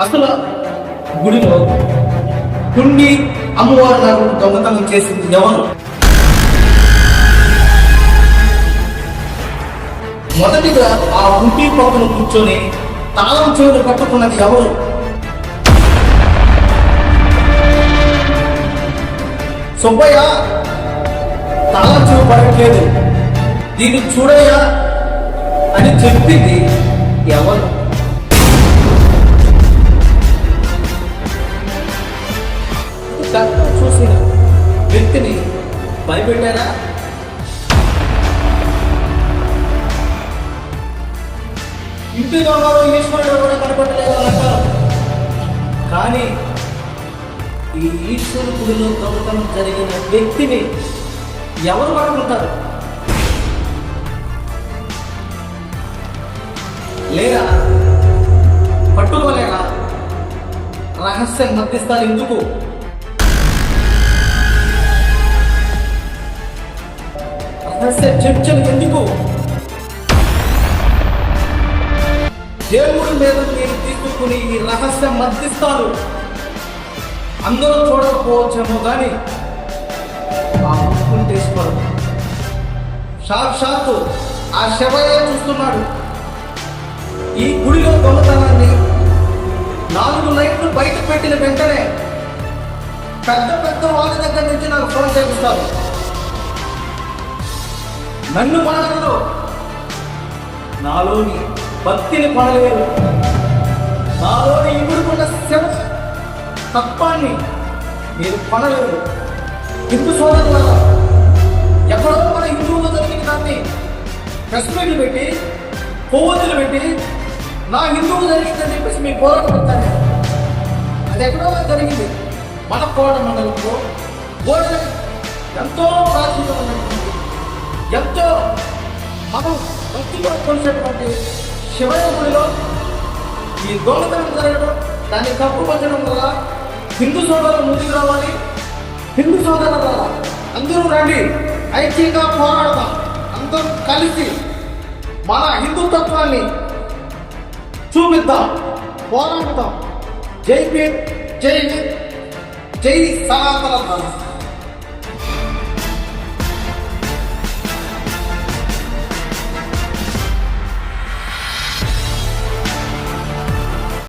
అసలు గుడిలో కుండి అమ్మవారి గారు దొంగతనం చేసింది ఎవరు? మొదటిగా ఆ కుంటి పక్కన కూర్చొని తాళం చెవులు కట్టుకున్నది ఎవరు? సుబ్బయ్య తాళం చెవు పడట్లేదు. దీన్ని చూడయ్యా అని చెప్పింది ఎవరు? భయపెట్టారా? ఇంటిలో ఉన్నాడు ఈశ్వరుడు కూడా కనపడలేదు అంటారు కానీ ఈ ఈశ్వరుడిలో దొంగతనం జరిగిన వ్యక్తిని ఎవరు పడుకుంటారు లేదా పట్టుకోలేరా? రహస్యం మధ్యస్థాలు ఎందుకు? చర్చలు ఎందుకు దేవుడి మీద మీరు తీసుకుని ఈ రహస్య మధ్యస్థాలు అందరూ చూడకపోవచ్చేమో కానీ ఆ ముక్కుంటేశ్వరం సాక్షాత్తు ఆ శవయ్య చూస్తున్నాడు. ఈ గుడిలో దొంగతనాన్ని నాలుగు లైట్లు బయట పెట్టిన వెంటనే పెద్ద పెద్ద వాళ్ళ దగ్గర నుంచి నాకు ఫోన్ చేపిస్తారు. నన్ను మనగలరు నాలోని భక్తిని పడలేరు నాలోని ఇముడుకున్న శవ తత్వాన్ని మీరు పడలేరు. హిందూ సోదరుల ఎక్కడో మన హిందువులు జరిగిన దాన్ని కశ్మీర్లు పెట్టి కొవ్వొత్తులు పెట్టి నా హిందువు జరిగిందని చెప్పేసి మీ పోరాటం పెడతాను అది ఎక్కడో జరిగింది. మన కోట మండలంలో గోడ ఎంతో ప్రాచీనం ఉన్నటువంటి ఎంతో మనం భక్తిలో కొలిసేటువంటి శివయ్య గుడిలో ఈ దొంగతనం జరగడం దాన్ని తప్పుపరచడం వల్ల హిందూ సోదరులు ముందుకు రావాలి. హిందూ సోదరుల అందరూ రండి. ఐక్యంగా పోరాడదాం. అందరం కలిసి మన హిందుత్వాన్ని చూపిద్దాం పోరాడదాం. జై భీమ్ జై హింద్ జై సనాతన ధర్మం